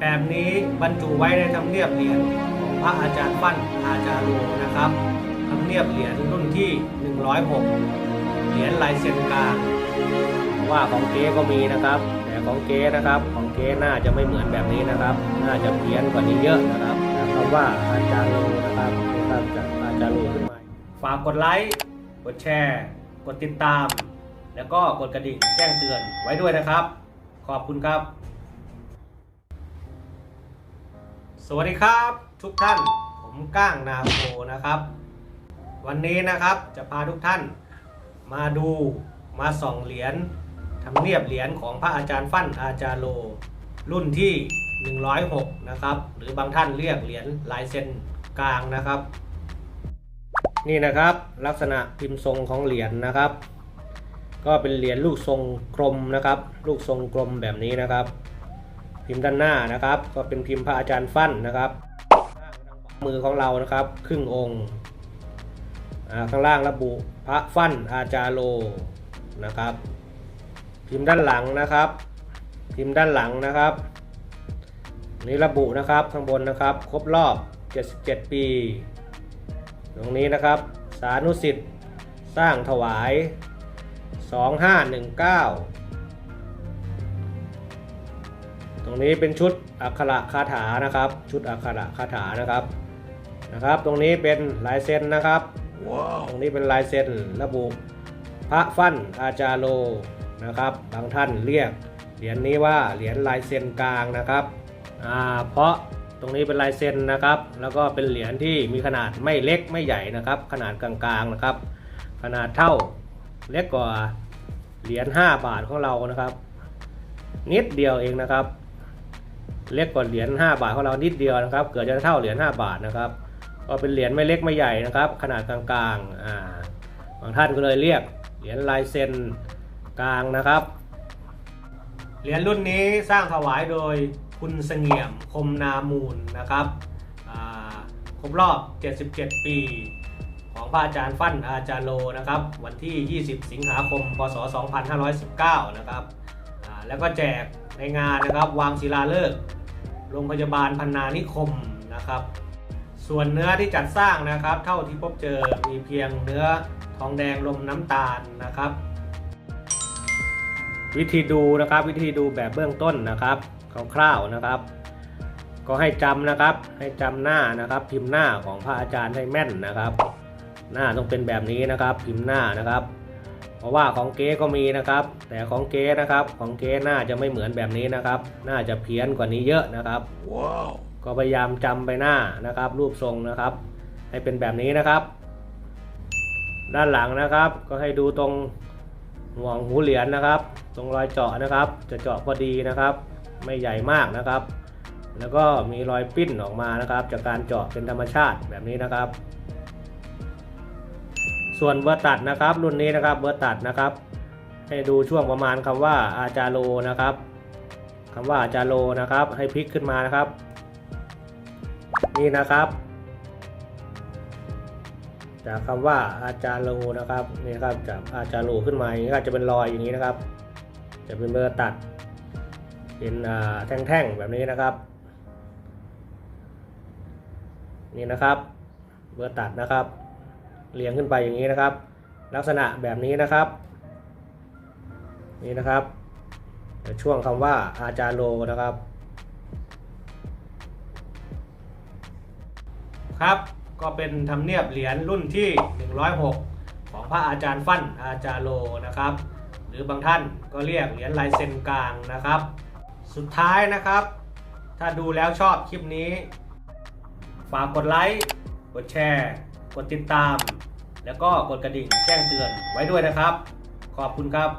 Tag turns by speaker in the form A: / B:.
A: แบบนี้บรรจุไว้ในทำเนียบเหรียญของพระอาจารย์ฟั่นอาจารย์โลนะครับทำเนียบเหรียญรุ่นที่ 106 เหรียญลายเซ็นกลางว่าของเก๊ก็มีนะครับ แต่ของเก๊นะครับ ของเก๊น่าจะไม่เหมือนแบบนี้นะครับ น่าจะเพี้ยนกว่านี้เยอะนะครับคำว่าอาจารย์โลนะครับนะครับจากอาจารย์โลขึ้นมาฝากกดไลค์กดแชร์ กดติดตาม แล้วก็กดกระดิ่งแจ้งเตือนไว้ด้วยนะครับ ขอบคุณครับ สวัสดีครับทุกท่านผมก้างนาโพนะครับ วันนี้นะครับจะพาทุกท่านมาดูมาส่องเหรียญทำเนียบเหรียญของพระอาจารย์ฟั่นอาจารย์โล รุ่นที่ 106 นะครับ หรือบางท่านเรียกเหรียญลายเซ็นกลางนะครับ นี่นะครับลักษณะพิมพ์ทรงของเหรียญนะครับ ก็เป็นเหรียญลูกทรงกลมนะครับ ลูกทรงกลมแบบนี้นะครับ พิมพ์ด้านหน้านะครับ ก็เป็นพิมพ์พระอาจารย์ฟั่นนะครับมือของเรานะครับ ครึ่งองค์ข้างล่างระบุพระฟั่นอาจารโลนะครับ พิมพ์ด้านหลังนะครับ พิมพ์ด้านหลังนะครับ นี่ระบุนะครับข้างบนนะครับ ครบรอบ 77 ปี ตรงนี้นะครับ สานุสิทธิ์สร้างถวาย 2519 รงนี้เป็นชุดอักขระคาถานะครับ ชุดอักขระคาถานะครับนะครับ ตรงนี้เป็นลายเซ็นนะครับตรงนี้เป็นลายเซ็นระบุพระฟั่นอาจารโลนะครับ บางท่านเรียกเหรียญนี้ว่าเหรียญลายเซ็นกลางนะครับอ่าเพราะตรงนี้เป็นลายเซ็นนะครับ แล้วก็เป็นเหรียญที่มีขนาดไม่เล็กไม่ใหญ่นะครับ ขนาดกลางๆนะครับ ขนาดเท่าเล็กกว่าเหรียญ5บาทของเรานะครับ นิดเดียวเองนะครับ เล็กกว่าเหรียญ5บาทของเรานิดเดียวนะครับ เกิดจะเท่าเหรียญ5บาทนะครับก็เป็นเหรียญไม่เล็กไม่ใหญ่นะครับ ขนาดกลางๆอ่าบางท่านก็เลยเรียกเหรียญลายเซ็นกลางนะครับ เหรียญรุ่นนี้สร้างถวายโดยคุณเสงี่ยมคมนามูลนะครับครบรอบ 77 ปี ของพระอาจารย์ฟั่นอาจารย์โลนะครับ วันที่ 20 สิงหาคม พศ 2519 นะครับอ่าแล้วก็แจกในงานนะครับ วางศิลาฤกษ์ โรงพยาบาลพันนานิคมนะครับ ส่วนเนื้อที่จัดสร้างนะครับ เท่าที่พบเจอมีเพียงเนื้อทองแดงลมน้ำตาลนะครับ วิธีดูนะครับวิธีดูแบบเบื้องต้นนะครับคร่าวๆนะครับ ก็ให้จำนะครับให้จำหน้านะครับ พิมพ์หน้าของพระอาจารย์ให้แม่นนะครับ หน้าต้องเป็นแบบนี้นะครับ พิมพ์หน้านะครับ เพราะว่าของเก๊ก็มีนะครับ แต่ของเก๊นะครับ ของเก๊น่าจะไม่เหมือนแบบนี้นะครับ น่าจะเพี้ยนกว่านี้เยอะนะครับก็พยายามจำไปหน้านะครับ รูปทรงนะครับ ให้เป็นแบบนี้นะครับ ด้านหลังนะครับ ก็ให้ดูตรงห่วงหูเหรียญนะครับ ตรงรอยเจาะนะครับ จะเจาะพอดีนะครับ ไม่ใหญ่มากนะครับ แล้วก็มีรอยปิ้นออกมานะครับ จากการเจาะเป็นธรรมชาติแบบนี้นะครับ ส่วนเบอร์ตัดนะครับ รุ่นนี้นะครับเบอร์ตัดนะครับ ให้ดูช่วงประมาณคำว่าอาจาโลนะครับคำว่าอาจาโลนะครับ ให้พลิกขึ้นมานะครับ นี่นะครับ จากคำว่าอาจารโลนะครับนี่นะครับจากอาจารโลขึ้นมาอย่างนี้ก็จะเป็นรอยอย่างนี้นะครับ จะเป็นเบอร์ตัด เป็นแท่งๆแบบนี้นะครับ นี่นะครับ เบอร์ตัดนะครับ เรียงขึ้นไปอย่างนี้นะครับ ลักษณะแบบนี้นะครับ นี่นะครับช่วงคำว่าอาจารย์โลนะครับ ครับก็เป็นทำเนียบเหรียญรุ่นที่ 106 ของพระอาจารย์ฟั่นอาจารย์โลนะครับ หรือบางท่านก็เรียกเหรียญลายเซ็นกลางนะครับ สุดท้ายนะครับ ถ้าดูแล้วชอบคลิปนี้ ฝากกดไลค์ กดแชร์ กดติดตาม แล้วก็กดกระดิ่งแจ้งเตือนไว้ด้วยนะครับ ขอบคุณครับ